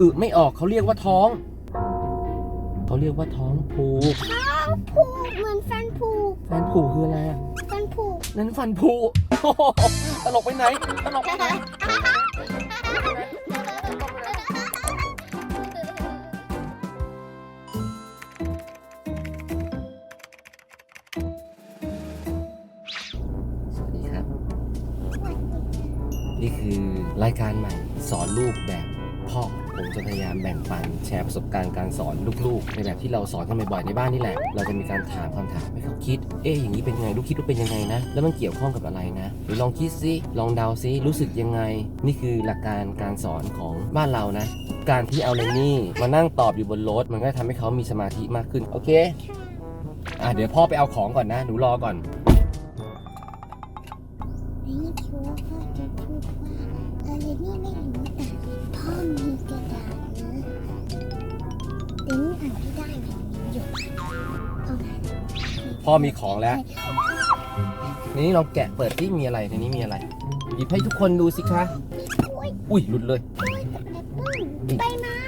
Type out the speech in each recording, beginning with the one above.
อึไม่ออกเขาเรียกว่าท้อง เขาเรียกว่าท้องผูกผูกเหมือนฟันผูกฟันผูกคืออะไรอะฟันผูกนั่นฟันผุโอ้โหตลกไปไหนตลกไปไหนสวัสดีครับนี่คือรายการใหม่สอนลูกแบบพ่อ ผมจะพยายามแบ่งปันแชร์ประสบการณ์การสอนลูกๆ ในแบบที่เราสอนกันบ่อยๆในบ้านนี่แหละ เราจะมีการถามคำถามให้เขาคิด เอ๊ะอย่างนี้เป็นไงลูกคิดว่าเป็นยังไงนะ แล้วมันเกี่ยวข้องกับอะไรนะหรือลองคิดซิลองเดาซิรู้สึกยังไง นี่คือหลักการการสอนของบ้านเรานะ การที่เอาเรนนี่มานั่งตอบอยู่บนรถมันก็ทำให้เขามีสมาธิมากขึ้นโอเคอะเดี๋ยวพ่อไปเอาของก่อนนะหนูรอก่อน พ่อมีของแล้ว นี่ลองแกะเปิดที่มีอะไรในนี้มีอะไร หยิบให้ทุกคนดูสิคะ อุ้ยหลุดเลยกล้วยกับแอปเปิ้ลใบไม้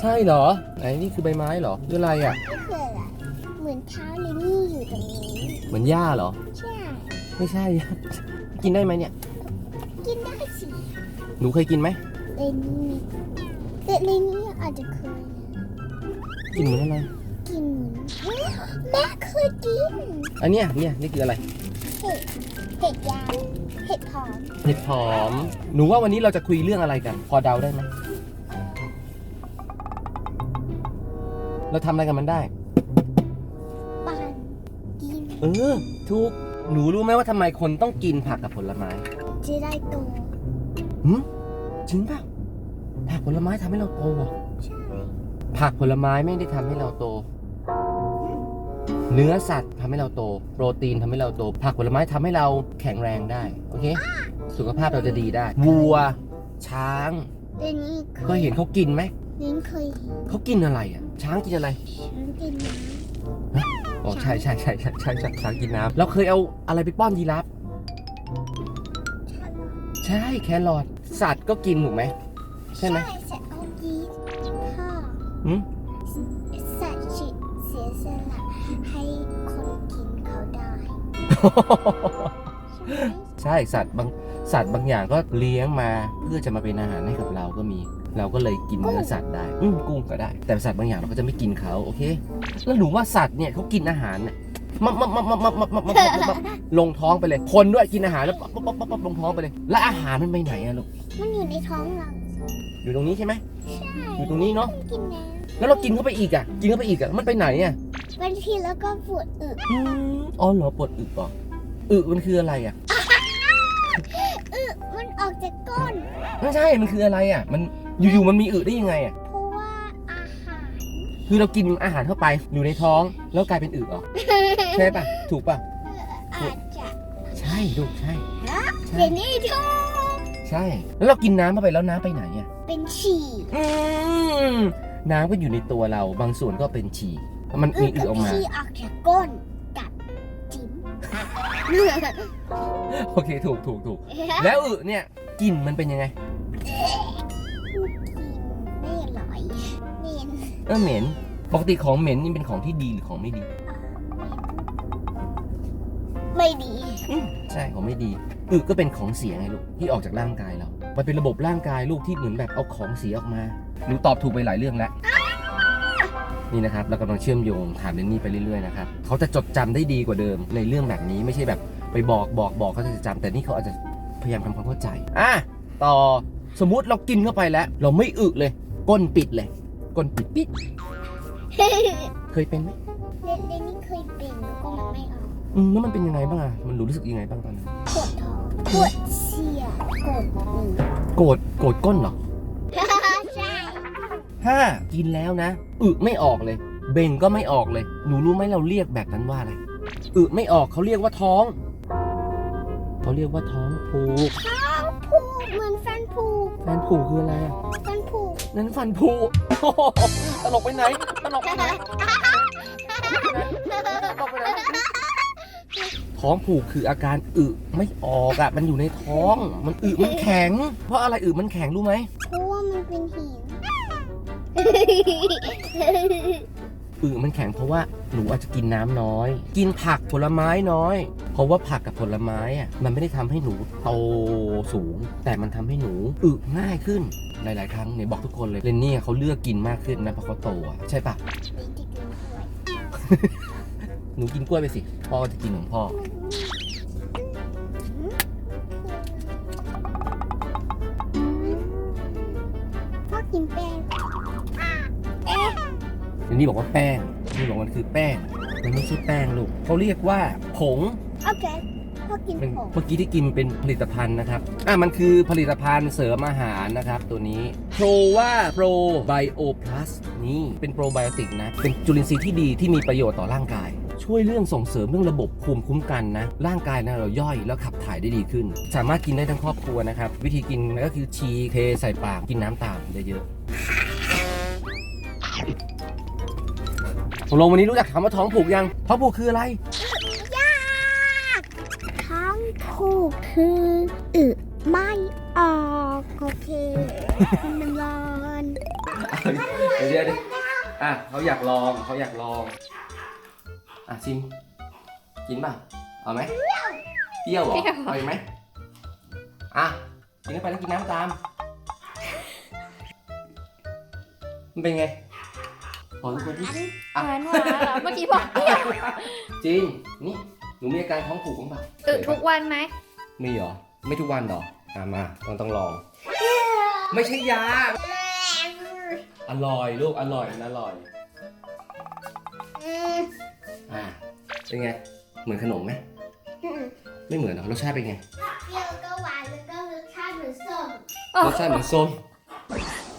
ใช่เหรอไหนนี่คือใบไม้เหรอคืออะไรอะนี่คืออะไรเหมือนเท้าเรนนี่อยู่ตรงนี้เหมือนหญ้าเหรอ ใช่ไม่ใช่ กินได้ไหมเนี่ย กินได้สิหนูเคยกินไหมเรนนี่แต่เรนนี่อาจจะเคยนะกินเหมือนอะไร กินเหมือน แม่เคยกิน อันเนี้ยเนี่ยนี่คืออะไร เห็ด เห็ดยางเห็ดหอม เห็ดหอม หนูว่าวันนี้เราจะคุยเรื่องอะไรกัน พอเดาได้ไหม เราทำอะไรกับมันได้ปานกินเออ ถูก หนูรู้ไหมว่าทำไมคนต้องกินผักกับผลไม้จะได้โตหืมจริงป่ะผักผลไม้ทำให้เราโตเหรอ ใช่ ผักผลไม้ไม่ได้ทำให้เราโต เนื้อสัตว์ทำให้เราโต โปรตีนทำให้เราโต ผักผลไม้ทำให้เราแข็งแรงได้ โอเค สุขภาพเราจะดีได้ วัว ช้างเรนนี่เคเคยยเห็นเขากินไหมเรนเคยเห็นเขากินอะไรอะ ช้างกินอะไรฉันกินน้อ๋อใช่ใช่ใช่ใช่ใช่ใช่ช้างกินน้ำเราเคยเอาอะไรไปป้อนยีราฟำใช่แครอทสัตว์ก็กินถูกไหมใช่ไหมใช่เสร็จเอายีสต์พ่อหืมสัตว์ชิเสียสละ ให้คนกินเขาได้ใช่ไหมใช่สัตว์บางสัตว์บางอย่างก็เลี้ยงมาเพื่อจะมาเป็นอาหารให้กับเราก็มี เราก็เลยกินเนื้อสัตว์ได้อืมกุ้งก็ได้ แต่สัตว์บางอย่างเราก็จะไม่กินเขาโอเค แล้วหนูว่าสัตว์เนี่ยเขากินอาหารเนี่ยมับมับมับมับมับมับมับมับมับลงท้องไปเลย คนด้วยกินอาหารแล้วปั๊บปั๊บปั๊บปั๊บลงท้องไปเลย แล้วอาหารมันไปไหนอะลูกมันอยู่ในท้องเราอยู่ตรงนี้ใช่ไหมใช่อยู่ตรงนี้เนาะมันกินน้แล้วเรากินเข้าไปอีกอะกินเข้าไปอีกอะมันไปไหนอะำ บางทีแล้วก็ปวดอึอืมอ๋อเหรอปวดอึเหรออึมันคืออะไรอะอึมันออกจากก้น ไม่ใช่ มันคืออะไรอะมันอยู่ๆมันมีอึได้ยังไงอะเพราะว่าอาหาร คือเรากินอาหารเข้าไปอยู่ในท้องแล้วกลายเป็นอึเหรอใช่ปะถูกปะอาจจะใช่ลูกใช่ใช่เดี๋ยวนี้ทุกใช่ แล้วเรากินน้ำเข้าไปแล้วน้ำไปไหนอะเป็นฉี่ อืมน้ำก็อยู่ในตัวเราบางส่วนก็เป็นฉี่ มันมีอึกัออกมาฉี่ออกจากก้นกับจิ้มโอเคถูกถูกถูกแล้วอึเนี่ยกลิ่นมันเป็นยังไงไม่อร่อยเหม็นเออเหม็นปกติของเหม็นนี่เป็นของที่ดีหรือของไม่ดี ไม่ดีใช่ของไม่ดีอึก็เป็นของเสียไงลูกที่ออกจากร่างกายเรามันเป็นระบบร่างกายลูกที่เหมือนแบบเอาของเสียออกมาหนูตอบถูกไปหลายเรื่องแล้ว นี่นะครับเรากำลังเชื่อมโยงถามเรนนี่ไปเรื่อยๆนะครับเขาจะจดจำได้ดีกว่าเดิมในเรื่องแบบนี้ไม่ใช่แบบไปบอกบอกบอกเขาจะจำแต่นี่เขาอาจจะพยายามทำความเข้าใจอะต่อสมมุติเรากินเข้าไปแล้ว เราไม่อึเลย ก้นปิดเลยก้นปิดปิดเคยเป็นไหมเล่นเล่นนี่เคยเป็นแล้วก็มันไม่ออกอืมแล้วมันเป็นยังไงบ้างอะมันรู้สึกยังไงบ้างตอนนั้นปวดท้องปวดเสียกดหนึ่งโกรธโกรธก้นเหรอใช่ ถ้ากินแล้วนะอึไม่ออกเลย เบ่งก็ไม่ออกเลย หนูรู้ไหมเราเรียกแบบนั้นว่าอะไรอึไม่ออกเขาเรียกว่าท้องเขาเรียกว่าท้องผูกผูกเหมือนฟันผูกแฟนผูกคืออะไรอะฟันผูกนั่นฟันผุโอ้โหตลกไปไหนตลกไปไหนท้องผูกคืออาการอึไม่ออกอะมันอยู่ในท้อง มันอึมันแข็ง เพราะอะไรอึมันแข็งรู้ไหมเพราะว่ามันเป็นหิน อึมันแข็งเพราะว่าหนูอาจจะกินน้ำน้อย กินผักผลไม้น้อย เพราะว่าผักกับผลไม้อะมันไม่ได้ทำให้หนูโตสูง แต่มันทำให้หนูอึง่ายขึ้นหลาย ๆ ครั้งเนี่ยบอกทุกคนเลยเลนนี่เขาเลือกกินมากขึ้นนะเพราะเขาโตอะใช่ปะนี่ที่กินด้วยหนูกินกล้วยไปสิพ่อก็จะกินของพ่อพ่อกินแป้งเอ๊ะ เลนนี่บอกว่าแป้งนี่บอกมันคือแป้ง มันไม่ใช่แป้งลูกเขาเรียกว่าผง โอเคพ่อกินเป็นผงเมื่อกี้ที่กินเป็นผลิตภัณฑ์นะครับ อะ มันคือผลิตภัณฑ์เสริมอาหารนะครับ ตัวนี้ Pro ว่า Pro Bio Plus นี่เป็นโปรไบโอติกนะ เป็นจุลินทรีย์ที่ดีที่มีประโยชน์ต่อร่างกาย ช่วยเรื่องส่งเสริมเรื่องระบบภูมิคุ้มกันนะ ร่างกายนะเราย่อยแล้วขับถ่ายได้ดีขึ้น สามารถกินได้ทั้งครอบครัวนะครับ วิธีกินก็คือชีเทใส่ปากกินน้ำตามเยอะๆ ตกลงวันนี้รู้จักคำว่าท้องผูกยังท้องผูกคืออะไร ยากท้องผูกคืออึไม่ออกโอเคมันร้อนเดี๋ยวเดี๋ยวเดี๋ยวอะเขาอยากลองเขาอยากลอง อะชิม กินป่ะ เอาไหมเปรี้ยวเหรอเอาอีกไหมอะ กินเข้ไปแล้วกินน้ำตาม มันเป็นไง ขอทุกคนที่หวานหวานเหรอเมื่อกี้บอกเปรี้ยวจริง นี่ หนูมีอาการท้องผูกบ้างป่ะอึทุกวันไหมมีเหรอ ไม่ทุกวันเหรออะมาต้องต้องลอง ไม่ใช่ยา อร่อยลูก อร่อยมันอร่อยอืมอะเป็นไง เหมือนขนมไหมอืมไม่เหมือนหรอ รสชาติเป็นไงเปรี้ยวก็หวานแล้วก็รสชาติเหมือนส้มรสชาติเหมือนส้ม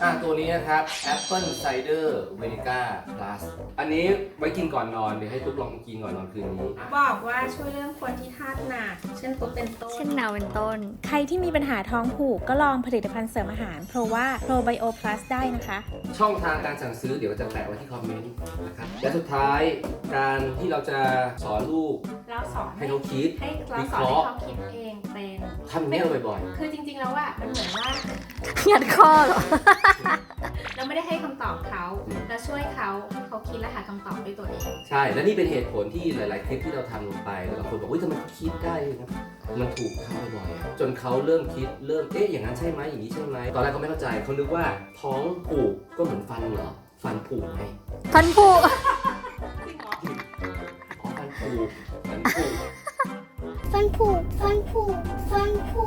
อะตัวนี้นะครับ Apple Cider Vinegar Plus อันนี้ไว้กินก่อนนอน เดี๋ยวให้ตุ๊กลองกินก่อนนอนคืนนี้ บอกว่าช่วยเรื่องคนที่ธาตุหนัก เช่นตุ๊กเป็นต้น เช่นนาวเป็นต้น ใครที่มีปัญหาท้องผูกก็ลองผลิตภัณฑ์เสริมอาหาร เพราะว่า Pro Bio Plus ได้นะคะ ช่องทางการสั่งซื้อเดี๋ยวจะแปะไว้ที่คอมเมนต์นะครับ และสุดท้ายการที่เราจะสอนลูกเราสอนให้ให้เขาคิด ให้เราวิสเคอนราะห์ให้เขาคิดเองเป็น ทำอย่างนี้บ่อยคือจริงๆแล้วอะมันเหมือนว่ายัดคอเหรอเราไม่ได้ให้คำตอบเขาเราช่วยเขาให้เขาคิดและหาคำตอบด้วยตัวเองๆใช่ และนี่เป็นเหตุผลที่หลาย ๆ คลิปที่เราทำลงไปหลายคนบอกว่าทำไมเขาคิดได้นะมันถูกเข้าบ่อยๆจนเขาเริ่มคิดเริ่มเอ๊ะอย่างนั้นใช่ไหมอย่างนี้ใช่ไหมตอนแรกเขาไม่เข้าใจเขานึกว่าท้องผูกก็เหมือนฟันเหรอฟันผูกไงพันผูอ๋อฟันผูกฟันผูกฟันผุฟันผุฟันผุ